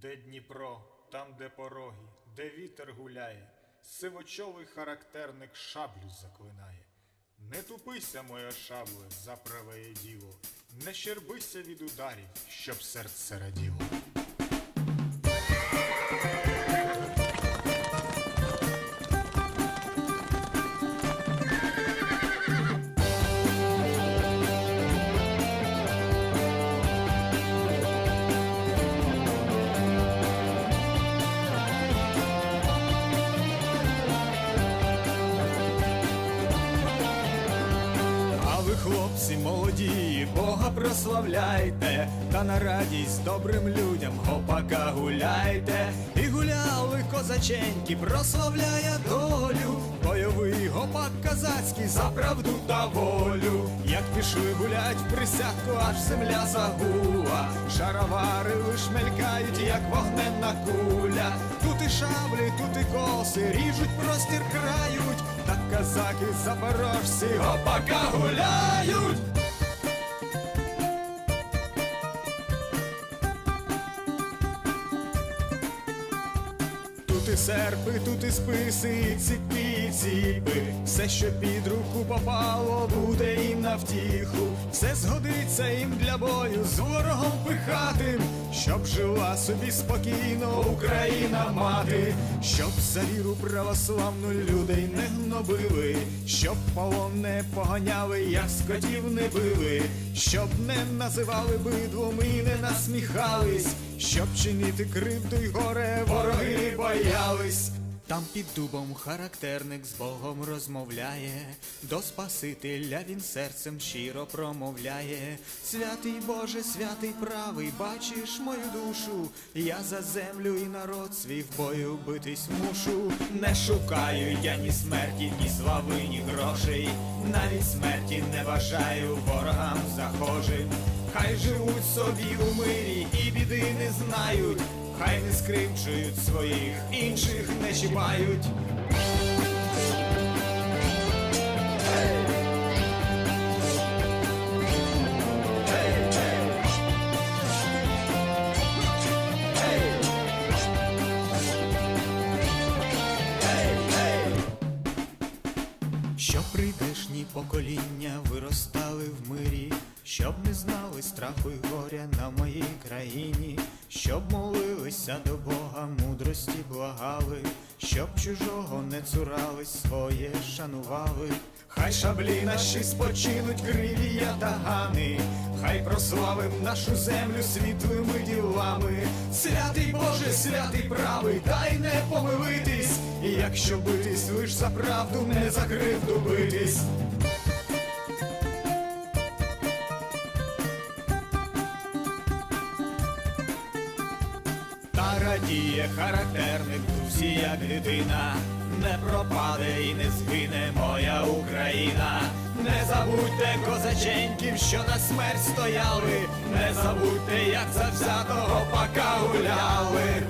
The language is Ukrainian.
Де Дніпро, там, де пороги, де вітер гуляє, сивочолий характерник шаблю заклинає. Не тупися, моя шабле, за праве діло, не щербися від ударів, щоб серце раділо. Хлопці молоді, Бога прославляйте, та на радість добрим людям гопака гуляйте. І гуляли козаченьки, прославляє долю, гопак казацький за правду та волю. Як пішли гулять в присядку, аж земля загула, шаровари лиш мелькають, як вогненна куля. Тут і шаблі, тут і коси, ріжуть простір крають, так казаки запорожці опака гуляють. Тут і серпи, тут і списи, і ціпи, і ціпи. Все, що під руку попало, буде їм на втіху. Все згодиться їм для бою з ворогом пихатим, щоб жила собі спокійно Україна мати, щоб за віру православну людей не гнобили, щоб полон не поганяли, як скотів не били, щоб не називали бидлом і не насміхались, щоб чинити кривду й горе вороги боялись. Там під дубом характерник з Богом розмовляє, до Спасителя він серцем щиро промовляє. Святий Боже, святий правий, бачиш мою душу, я за землю і народ свій в бою битись мушу. Не шукаю я ні смерті, ні слави, ні грошей, навіть смерті не бажаю ворогам захожим. Хай живуть собі у мирі знають, хай не скривчують своїх, інших не чіпають. Щоб прийдешні покоління виростали в мирі, щоб не знали страху й горя на моїй країні, щоб молилися до Бога, мудрості благали, щоб чужого не цурались, своє шанували. Хай шаблі наші спочинуть криві ятагани, хай прославим нашу землю світлими ділами. Святий Боже, святий правий, дай не помилитись, і якщо битись лиш за правду, не за кривду битись. Та радіє характерник дусі, як дитина, не пропаде і не згине моя Україна. Не забудьте козаченьків, що на смерть стояли, не забудьте, як завзятого пока гуляли.